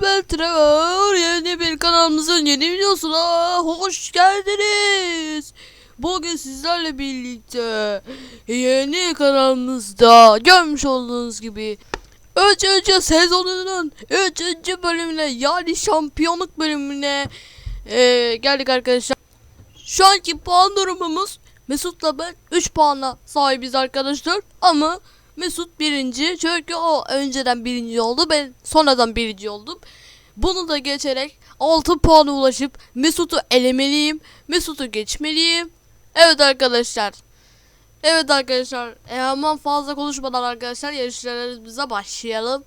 ben Trevor. Yeni bir kanalımızın yeni videosuna hoş geldiniz. Bugün sizlerle birlikte yeni kanalımızda görmüş olduğunuz gibi 3. sezonunun 3. bölümüne yani şampiyonluk bölümüne eee, geldik arkadaşlar. Şu anki puan durumumuz Mesut'la ben 3 puanla sahibiz arkadaşlar ama Mesut birinci çünkü o önceden birinci oldu ben sonradan birinci oldum. Bunu da geçerek 6 puana ulaşıp Mesut'u elemeliyim. Mesut'u geçmeliyim. Evet arkadaşlar. Evet arkadaşlar. E, hemen fazla konuşmadan arkadaşlar yarışlarımıza başlayalım.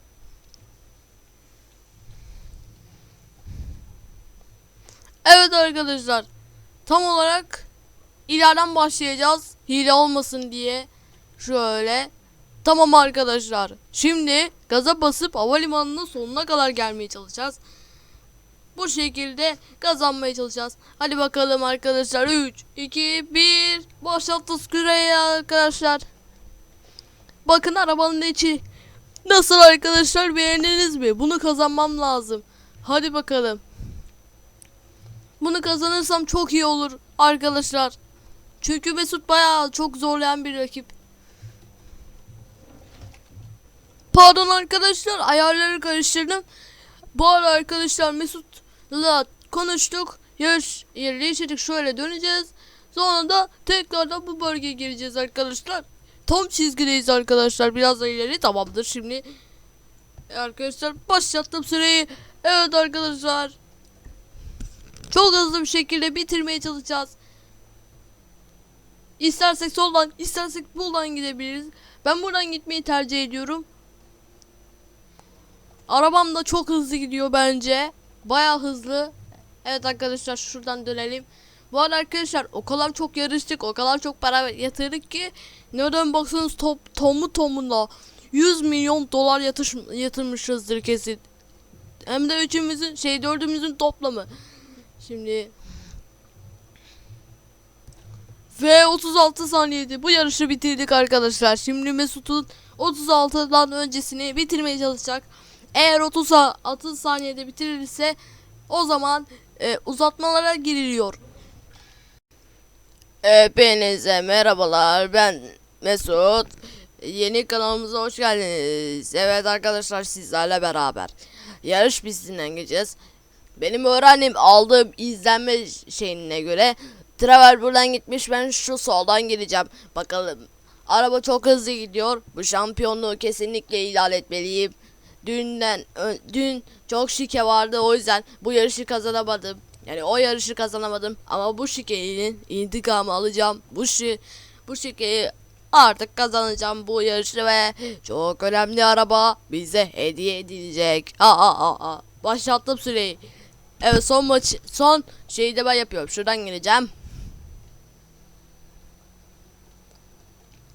Evet arkadaşlar. Tam olarak ileriden başlayacağız. Hile olmasın diye. Şöyle. Tamam arkadaşlar. Şimdi gaza basıp havalimanının sonuna kadar gelmeye çalışacağız. Bu şekilde kazanmaya çalışacağız. Hadi bakalım arkadaşlar. 3, 2, 1. Başlattı süreyi arkadaşlar. Bakın arabanın içi. Nasıl arkadaşlar beğendiniz mi? Bunu kazanmam lazım. Hadi bakalım. Bunu kazanırsam çok iyi olur arkadaşlar. Çünkü Mesut bayağı çok zorlayan bir rakip. Pardon arkadaşlar ayarları karıştırdım. Bu arada arkadaşlar Mesut'la konuştuk. Yarış yeri değiştirdik şöyle döneceğiz. Sonra da tekrardan bu bölgeye gireceğiz arkadaşlar. Tam çizgideyiz arkadaşlar. Biraz da ileri tamamdır şimdi. Arkadaşlar başlattım süreyi. Evet arkadaşlar. Çok hızlı bir şekilde bitirmeye çalışacağız. İstersek soldan, istersek buradan gidebiliriz. Ben buradan gitmeyi tercih ediyorum. Arabam da çok hızlı gidiyor bence. Baya hızlı. Evet arkadaşlar şuradan dönelim. Bu arada arkadaşlar o kadar çok yarıştık, o kadar çok para yatırdık ki nereden baksanız top, tomu tomuna 100 milyon dolar yatış, yatırmışızdır kesin. Hem de üçümüzün şey dördümüzün toplamı. Şimdi ve 36 saniyede bu yarışı bitirdik arkadaşlar. Şimdi Mesut'un 36'dan öncesini bitirmeye çalışacak. Eğer 36 saniyede bitirirse o zaman e, uzatmalara giriliyor. Hepinize merhabalar ben Mesut. Yeni kanalımıza hoş geldiniz. Evet arkadaşlar sizlerle beraber yarış pistinden geçeceğiz. Benim öğrendiğim aldığım izlenme şeyine göre Travel buradan gitmiş ben şu soldan gideceğim. Bakalım. Araba çok hızlı gidiyor. Bu şampiyonluğu kesinlikle ilan etmeliyim. Dünden dün çok şike vardı o yüzden bu yarışı kazanamadım. Yani o yarışı kazanamadım ama bu şikenin intikamı alacağım. Bu şi bu şikeyi artık kazanacağım bu yarışı ve çok önemli araba bize hediye edilecek. Aa aa aa. Başlattım süreyi. Evet son maç son şeyi de ben yapıyorum. Şuradan gireceğim.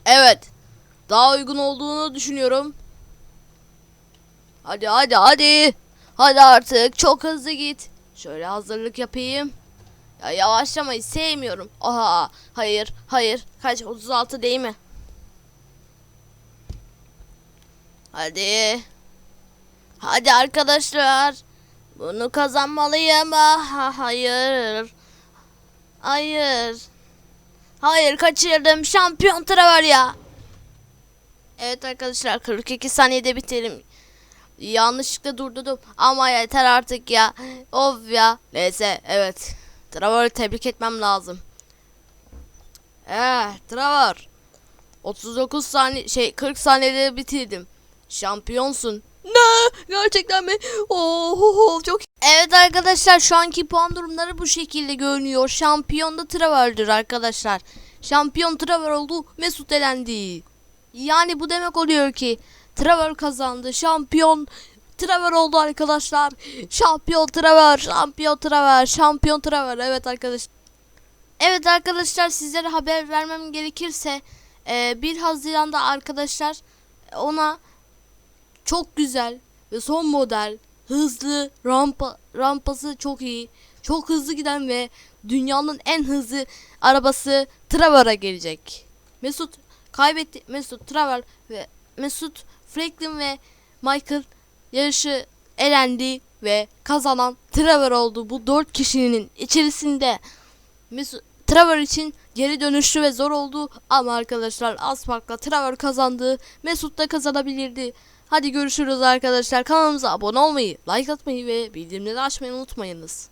Evet. Daha uygun olduğunu düşünüyorum. Hadi hadi hadi. Hadi artık çok hızlı git. Şöyle hazırlık yapayım. Ya yavaşlamayı sevmiyorum. Aha hayır hayır. Kaç 36 değil mi? Hadi. Hadi arkadaşlar. Bunu kazanmalıyım. Ah, hayır. Hayır. Hayır kaçırdım. Şampiyon Traver ya. Evet arkadaşlar 42 saniyede bitirim. Yanlışlıkla durdurdum ama yeter artık ya. Of ya. Neyse evet. Traver'ı tebrik etmem lazım. Eh Traver. 39 saniye şey 40 saniyede bitirdim. Şampiyonsun. Ne? Gerçekten mi? Oh, çok Evet arkadaşlar şu anki puan durumları bu şekilde görünüyor. Şampiyon da Traver'dir arkadaşlar. Şampiyon Traver oldu. Mesut elendi. Yani bu demek oluyor ki Traver kazandı. Şampiyon Traver oldu arkadaşlar. Şampiyon Traver, şampiyon Traver, şampiyon Traver. Evet arkadaşlar. Evet arkadaşlar sizlere haber vermem gerekirse e, 1 Haziran'da arkadaşlar ona çok güzel ve son model hızlı rampa rampası çok iyi çok hızlı giden ve dünyanın en hızlı arabası Traver'a gelecek. Mesut kaybetti Mesut Traver ve Mesut Franklin ve Michael yarışı elendi. ve kazanan Trevor oldu. Bu 4 kişinin içerisinde Trevor için geri dönüşlü ve zor oldu ama arkadaşlar az Trevor kazandı. Mesut da kazanabilirdi. Hadi görüşürüz arkadaşlar. Kanalımıza abone olmayı, like atmayı ve bildirimleri açmayı unutmayınız.